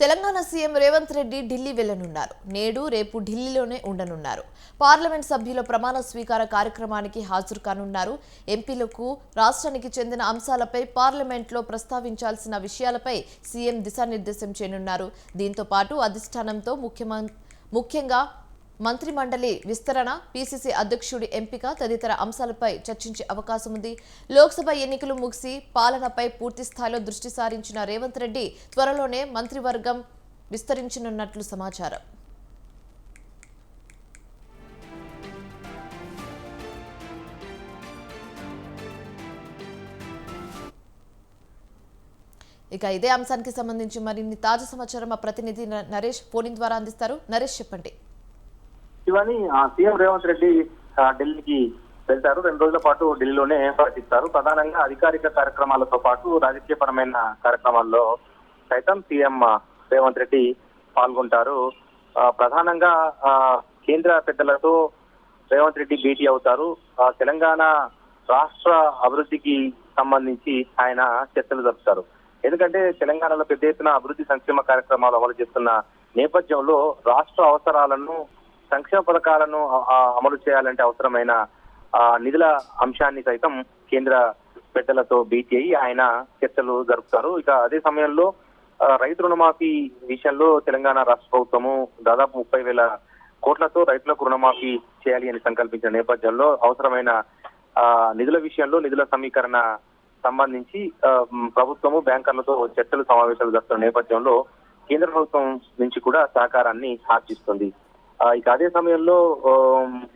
Telangana CM Revanth Reddy Delhi వెళ్ళనున్నారు నేడు రేపు ఢిల్లీలోనే ఉండనున్నారు. పార్లమెంట్ సభ్యుల ప్రమాణ స్వీకార కార్యక్రమానికి హాజరు కానున్నారు. ఎంపీలకు రాష్ట్రానికి చెందిన అంశాలపై పార్లమెంట్లో ప్రస్తావించాల్సిన విషయాలపై సీఎం దిశానిర్దేశం చేయనున్నారు. దీంతో పాటు అధిష్టానంతో ముఖ్యమం ముఖ్యంగా మంత్రి మండలి విస్తరణ పీసీసీ అధ్యక్షుడి ఎంపిక తదితర అంశాలపై చర్చించే అవకాశం ఉంది. లోక్సభ ఎన్నికలు ముగిసి పాలనపై పూర్తి స్థాయిలో దృష్టి సారించిన రేవంత్ రెడ్డి త్వరలోనే మంత్రివర్గం విస్తరించనున్నట్లు సమాచారం. ఇక ఇదే అంశానికి సంబంధించి మరిన్ని తాజా సమాచారం మా ప్రతినిధి నరేష్ ఫోన్ ద్వారా అందిస్తారు. నరేష్ చెప్పండి. ఇవన్నీ ఆ, సీఎం రేవంత్ రెడ్డి ఢిల్లీకి వెళ్తారు. రెండు రోజుల పాటు ఢిల్లీలోనే పర్యటిస్తారు. ప్రధానంగా అధికారిక కార్యక్రమాలతో పాటు రాజకీయపరమైన కార్యక్రమాల్లో సైతం సీఎం రేవంత్ రెడ్డి పాల్గొంటారు. ప్రధానంగా కేంద్ర పెద్దలతో రేవంత్ రెడ్డి భేటీ అవుతారు. తెలంగాణ రాష్ట్ర అభివృద్ధికి సంబంధించి ఆయన చర్చలు జరుపుతారు. ఎందుకంటే తెలంగాణలో పెద్ద ఎత్తున అభివృద్ధి సంక్షేమ కార్యక్రమాలు అమలు చేస్తున్న నేపథ్యంలో రాష్ట్ర అవసరాలను సంక్షేమ పథకాలను అమలు చేయాలంటే అవసరమైన ఆ, నిధుల అంశాన్ని సైతం కేంద్ర పెద్దలతో భేటీ అయ్యి ఆయన చర్చలు జరుపుతారు. ఇక అదే సమయంలో రైతు రుణమాఫీ విషయంలో తెలంగాణ రాష్ట్ర ప్రభుత్వము దాదాపు ముప్పై వేల కోట్లతో రైతులకు రుణమాఫీ చేయాలి అని సంకల్పించిన నేపథ్యంలో అవసరమైన ఆ, నిధుల విషయంలో నిధుల సమీకరణ సంబంధించి ప్రభుత్వము బ్యాంకర్లతో చర్చలు సమావేశాలు జరుపుతున్న నేపథ్యంలో కేంద్ర ప్రభుత్వం నుంచి కూడా సహకారాన్ని ఆర్జిస్తుంది. ఇక అదే సమయంలో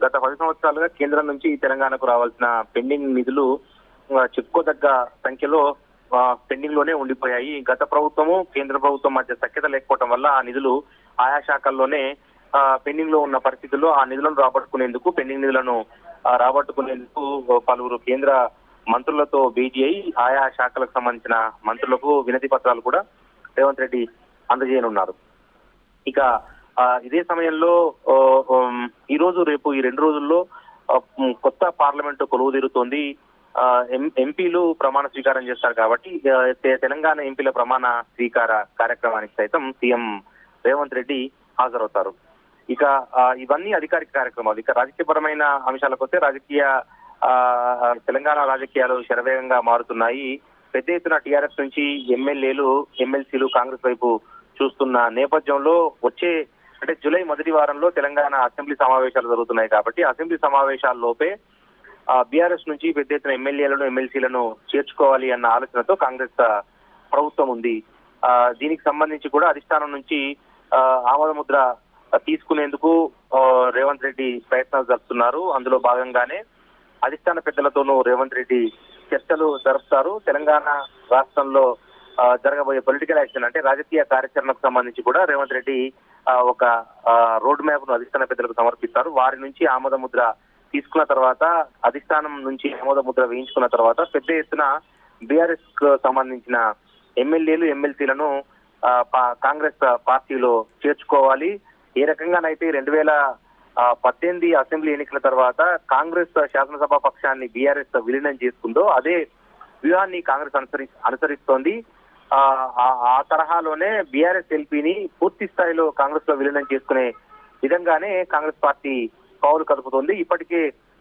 గత పది సంవత్సరాలుగా కేంద్రం నుంచి తెలంగాణకు రావాల్సిన పెండింగ్ నిధులు చెప్పుకోదగ్గ సంఖ్యలో పెండింగ్లోనే ఉండిపోయాయి. గత ప్రభుత్వము కేంద్ర ప్రభుత్వం మధ్య సఖ్యత లేకపోవడం వల్ల ఆ నిధులు ఆయా శాఖల్లోనే పెండింగ్లో ఉన్న పరిస్థితుల్లో ఆ నిధులను రాబట్టుకునేందుకు పెండింగ్ నిధులను రాబట్టుకునేందుకు పలువురు కేంద్ర మంత్రులతో భేటీ అయి ఆయా శాఖలకు సంబంధించిన మంత్రులకు వినతి పత్రాలు కూడా రేవంత్ రెడ్డి అందజేయనున్నారు. ఇక ఇదే సమయంలో ఈ రోజు రేపు ఈ రెండు రోజుల్లో కొత్త పార్లమెంటు కొలువు తీరుతోంది ఎం- ఎంపీలు ప్రమాణ స్వీకారం చేస్తారు కాబట్టి తెలంగాణ ఎంపీల ప్రమాణ స్వీకార కార్యక్రమానికి సైతం సీఎం రేవంత్ రెడ్డి హాజరవుతారు. ఇక ఇవన్నీ అధికారిక కార్యక్రమాలు. ఇక రాజకీయపరమైన అంశాలకు వస్తే రాజకీయ ఆ, తెలంగాణ రాజకీయాలు శరవేగంగా మారుతున్నాయి. పెద్ద ఎత్తున టీఆర్ఎస్ నుంచి ఎమ్మెల్యేలు ఎమ్మెల్సీలు కాంగ్రెస్ వైపు చూస్తున్న నేపథ్యంలో వచ్చే అంటే జూలై మొదటి వారంలో తెలంగాణ అసెంబ్లీ సమావేశాలు జరుగుతున్నాయి కాబట్టి అసెంబ్లీ సమావేశాల్లోపే బీఆర్ఎస్ నుంచి పెద్ద ఎత్తున ఎమ్మెల్యేలను ఎమ్మెల్సీలను చేర్చుకోవాలి అన్న ఆలోచనతో కాంగ్రెస్ ప్రభుత్వం ఉంది. దీనికి సంబంధించి కూడా అధిష్టానం నుంచి ఆ, ఆమోద ముద్ర తీసుకునేందుకు రేవంత్ రెడ్డి ప్రయత్నాలు జరుపుతున్నారు. అందులో భాగంగానే అధిష్టాన పెద్దలతోనూ రేవంత్ రెడ్డి చర్చలు జరుపుతారు. తెలంగాణ రాష్ట్రంలో జరగబోయే పొలిటికల్ యాక్షన్ అంటే రాజకీయ కార్యాచరణకు సంబంధించి కూడా రేవంత్ రెడ్డి ఒక రోడ్ మ్యాప్ను అధిష్టాన పెద్దలకు సమర్పిస్తారు. వారి నుంచి ఆమోద ముద్ర తీసుకున్న తర్వాత అధిష్టానం నుంచి ఆమోద ముద్ర వేయించుకున్న తర్వాత పెద్ద ఎత్తున బీఆర్ఎస్కు సంబంధించిన ఎమ్మెల్యేలు ఎమ్మెల్సీలను కాంగ్రెస్ పార్టీలో చేర్చుకోవాలి. ఏ రకంగానైతే రెండు వేల పద్దెనిమిది అసెంబ్లీ ఎన్నికల తర్వాత కాంగ్రెస్ శాసనసభ పక్షాన్ని బీఆర్ఎస్ విలీనం చేసుకుందో అదే వ్యూహాన్ని కాంగ్రెస్ అనుసరి అనుసరిస్తోంది. ఆ, తరహాలోనే బీఆర్ఎస్ ఎల్పీని పూర్తి స్థాయిలో కాంగ్రెస్లో విలీనం చేసుకునే విధంగానే కాంగ్రెస్ పార్టీ కౌలు కదుపుతోంది. ఇప్పటికే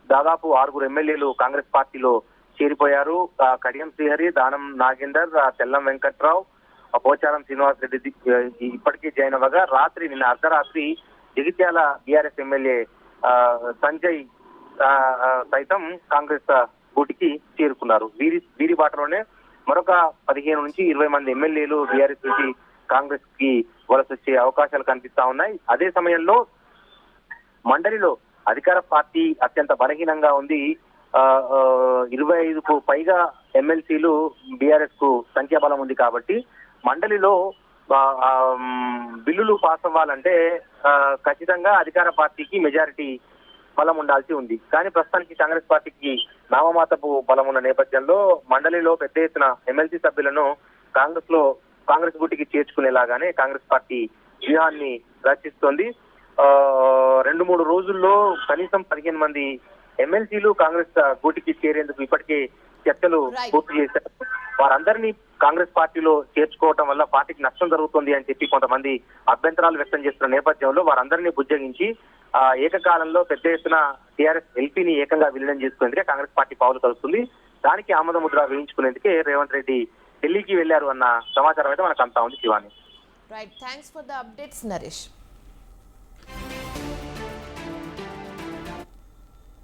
దాదాపు ఆరుగురు ఎమ్మెల్యేలు కాంగ్రెస్ పార్టీలో చేరిపోయారు. కడియం శ్రీహరి దానం నాగేందర్ తెల్లం వెంకట్రావు పోచారం శ్రీనివాస్ రెడ్డి ఇప్పటికే జాయిన్ అవ్వగా రాత్రి నిన్న అర్ధరాత్రి జగిత్యాల బీఆర్ఎస్ ఎమ్మెల్యే సంజయ్ సైతం కాంగ్రెస్ గూటికి చేరుకున్నారు. వీరి వీరి బాటలోనే మరొక పదిహేను నుంచి ఇరవై మంది ఎమ్మెల్యేలు బీఆర్ఎస్ నుంచి కాంగ్రెస్కి వలస వచ్చే అవకాశాలు కనిపిస్తా ఉన్నాయి. అదే సమయంలో మండలిలో అధికార పార్టీ అత్యంత బలహీనంగా ఉంది. ఇరవై ఐదుకు పైగా ఎమ్మెల్సీలు బీఆర్ఎస్కు సంఖ్యాబలం ఉంది కాబట్టి మండలిలో బిల్లులు పాస్ అవ్వాలంటే ఖచ్చితంగా అధికార పార్టీకి మెజారిటీ బలం ఉండాల్సి ఉంది. కానీ ప్రస్తుతానికి కాంగ్రెస్ పార్టీకి నామమాతపు బలం ఉన్న నేపథ్యంలో మండలిలో పెద్ద ఎత్తున ఎమ్మెల్సీ సభ్యులను కాంగ్రెస్లో కాంగ్రెస్ గుటికి చేర్చుకునేలాగానే కాంగ్రెస్ పార్టీ వ్యూహాన్ని రచిస్తోంది ఆ, రెండు మూడు రోజుల్లో కనీసం పదిహేను మంది ఎమ్మెల్సీలు కాంగ్రెస్ గూటికి చేరేందుకు ఇప్పటికే చర్చలు. పూర్తి చేశారు వారందరినీ కాంగ్రెస్ పార్టీలో చేర్చుకోవటం వల్ల పార్టీకి నష్టం జరుగుతుంది అని చెప్పి కొంతమంది అభ్యంతరాలు వ్యక్తం చేస్తున్న నేపథ్యంలో వారందరినీ బుజ్జగించి ఏకకాలంలో పెద్ద ఎత్తున టీఆర్ఎస్ ఎల్పీని ఏకంగా విలీనం చేసుకునేందుకే కాంగ్రెస్ పార్టీ పావులు కలుస్తుంది దానికి ఆమోదముద్ర వేయించుకునేందుకే రేవంత్ రెడ్డి ఢిల్లీకి వెళ్ళారు అన్న సమాచారం అయితే మనకు అంతా ఉంది Shivani. Right thanks for the updates Naresh